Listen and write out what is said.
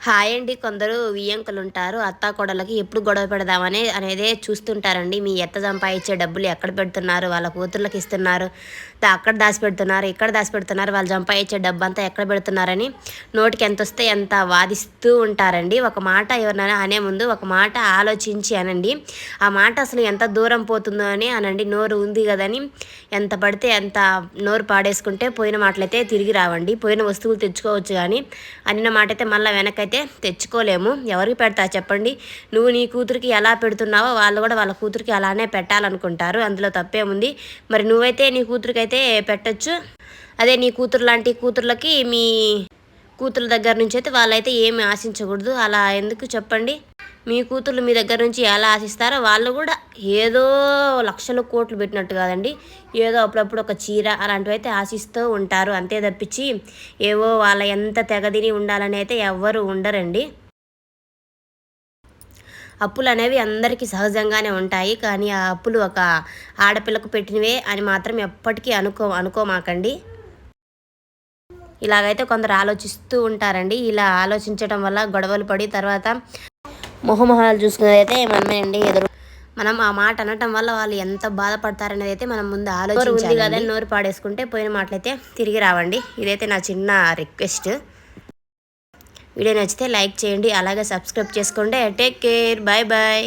Hi అండి. కొందరు వియ్యంకులు ఉంటారు అత్తా కొడలకి ఎప్పుడు గొడవ పెడదామని అనేదే చూస్తుంటారండి. మీ ఎత్త సంపాదించే డబ్బులు ఎక్కడ పెడుతున్నారు? వాళ్ళ కూతుర్లకు ఇస్తున్నారు. అక్కడ దాచి పెడుతున్నారు. ఇక్కడ దాచి పెడుతున్నారు. వాళ్ళు సంపాదించే డబ్బు అంతా ఎక్కడ పెడుతున్నారని నోటికి ఎంత వస్తే ఎంత వాదిస్తూ ఉంటారండి. ఒక మాట ఎవరినైనా అనే ముందు ఒక మాట ఆలోచించి అనండి. ఆ మాట అసలు ఎంత దూరం పోతుందో అని అనండి. నోరు ఉంది కదని ఎంత పడితే ఎంత నోరు పాడేసుకుంటే పోయిన మాటలైతే తిరిగి రావండి. పోయిన వస్తువులు తెచ్చుకోవచ్చు కానీ అన్న మాట అయితే మళ్ళీ వెనకైతే అయితే తెచ్చుకోలేము. ఎవరికి పెడతా చెప్పండి. నువ్వు నీ కూతురికి ఎలా పెడుతున్నావో వాళ్ళు కూడా వాళ్ళ కూతురికి అలానే పెట్టాలనుకుంటారు. అందులో తప్పేముంది? మరి నువ్వైతే నీ కూతురికి అయితే పెట్టచ్చు. అదే నీ కూతురు లాంటి కూతుర్లకి మీ కూతురు దగ్గర నుంచి అయితే వాళ్ళైతే ఏమి ఆశించకూడదు. అలా ఎందుకు చెప్పండి? మీ కూతుర్లు మీ దగ్గర నుంచి ఎలా ఆశిస్తారో వాళ్ళు కూడా ఏదో లక్షలు కోట్లు పెట్టినట్టు కాదండి. ఏదో అప్పుడప్పుడు ఒక చీర అలాంటివి అయితే ఆశిస్తూ ఉంటారు. అంతే తప్పించి ఏవో వాళ్ళ ఎంత తెగదిని ఉండాలని అయితే ఎవ్వరు ఉండరండి. అప్పులు అనేవి అందరికీ సహజంగానే ఉంటాయి. కానీ ఆ అప్పులు ఒక ఆడపిల్లకు పెట్టినవే అని మాత్రం ఎప్పటికీ అనుకో అనుకోమాకండి. ఇలాగైతే కొందరు ఆలోచిస్తూ ఉంటారండి. ఇలా ఆలోచించడం వల్ల గొడవలు పడి తర్వాత మొహమొహాలు చూసుకునేదైతే మనమే అండి ఎదురు. మనం ఆ మాట అనటం వల్ల వాళ్ళు ఎంత బాధపడతారనేది అయితే మనం ముందు ఆలోచన ఉంది కదా నోరు పాడేసుకుంటే పోయిన మాటలైతే తిరిగి రావండి. ఇదైతే నా చిన్న రిక్వెస్ట్ వీడియో నచ్చితే లైక్ చేయండి అలాగే సబ్స్క్రైబ్ చేసుకోండి. Take care bye bye